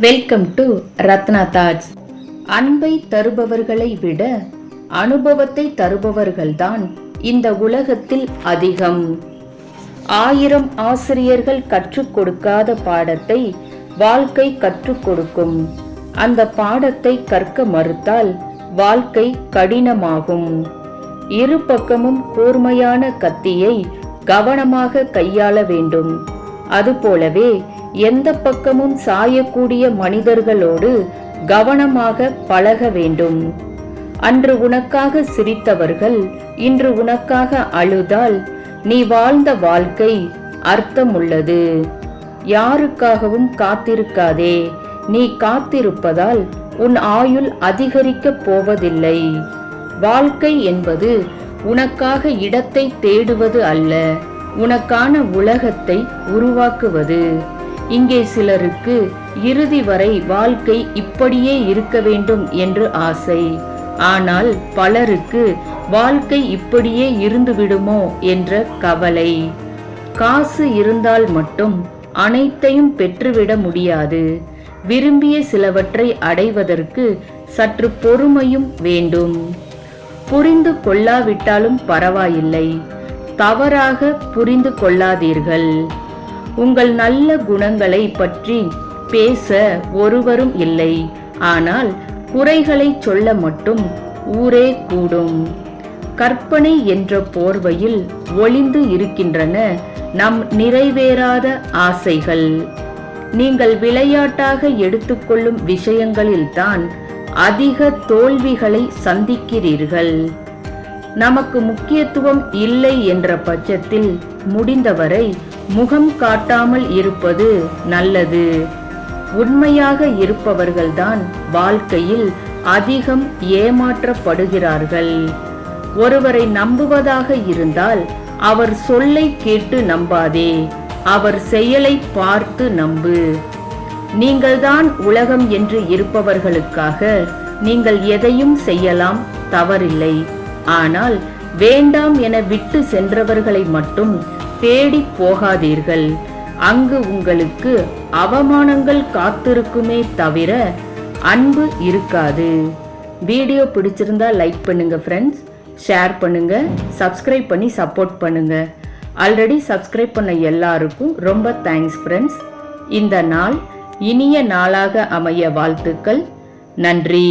Welcome to Ratna Taj அன்பை தருபவர்களை விட அனுபவத்தை தருபவர்கள்தான் இந்த உலகத்தில் அதிகம். ஆயிரம் ஆசிரியர்கள் கற்றுக் கொடுக்காத பாடத்தை வாழ்க்கை கற்றுக் கொடுக்கும். அந்த பாடத்தை கற்க மறுத்தால் வாழ்க்கை கடினமாகும். இரு பக்கமும் கூர்மையான கத்தியை கவனமாக கையாள வேண்டும். அதுபோலவே எந்த பக்கமும் சாயக்கூடிய மனிதர்களோடு கவனமாக பழக வேண்டும். அன்று உனக்காக சிரித்தவர்கள் இன்று உனக்காக அழுதால் நீ வாழ்ந்த வாழ்க்கை அர்த்தமுள்ளது. யாருக்காகவும் காத்திருக்காதே. நீ காத்திருப்பதால் உன் ஆயுள் அதிகரிக்கப் போவதில்லை. வாழ்க்கை என்பது உனக்காக இடத்தை தேடுவது அல்ல உனக்கான உலகத்தை உருவாக்குவது. இங்கே சிலருக்கு இறுதி வரை வாழ்க்கை இப்படியே இருக்க வேண்டும் என்று ஆசை. ஆனால் பலருக்கு வாழ்க்கை இப்படியே இருந்துவிடுமோ என்ற கவலை. காசு இருந்தால் மட்டும் அனைத்தையும் பெற்றுவிட முடியாது. விரும்பிய சிலவற்றை அடைவதற்கு சற்று பொறுமையும் வேண்டும். புரிந்து கொள்ளாவிட்டாலும் பரவாயில்லை. தவறாக புரிந்து கொள்ளாதீர்கள். உங்கள் நல்ல குணங்களை பற்றி பேச ஒருவரும் இல்லை. ஆனால் குறைகளை சொல்ல மட்டும் ஊரே கூடும். கற்பனை என்ற போர்வையில் ஒளிந்து இருக்கின்றன நம் நிறைவேறாத ஆசைகள். நீங்கள் விளையாட்டாக எடுத்துக்கொள்ளும் விஷயங்களில்தான் அதிக தோல்விகளை சந்திக்கிறீர்கள். நமக்கு முக்கியத்துவம் இல்லை என்ற பட்சத்தில் முடிந்தவரை முகம் காட்டாமல் இருப்பது நல்லது. உண்மையாக இருப்பவர்கள்தான் வாழ்க்கையில் அதிகம் ஏமாற்றப்படுகிறார்கள். ஒருவரை நம்புவதாக இருந்தால் அவர் சொல்லை கேட்டு நம்பாதே. அவர் செயலை பார்த்து நம்பு. நீங்கள்தான் உலகம் என்று இருப்பவர்களுக்காக நீங்கள் எதையும் செய்யலாம் தவறில்லை. ஆனால் வேண்டாம் என விட்டு சென்றவர்களை மட்டும் தேடி போகாதீர்கள். அங்கு உங்களுக்கு அவமானங்கள் காத்திருக்குமே தவிர அன்பு இருக்காது. வீடியோ பிடிச்சிருந்தா லைக் பண்ணுங்க ஃப்ரெண்ட்ஸ் ஷேர் பண்ணுங்க. சப்ஸ்கிரைப் பண்ணி சப்போர்ட் பண்ணுங்க. ஆல்ரெடி சப்ஸ்கிரைப் பண்ண எல்லாருக்கும் ரொம்ப தேங்க்ஸ் ஃப்ரெண்ட்ஸ் இந்த நாள் இனிய நாளாக அமைய வாழ்த்துக்கள். நன்றி.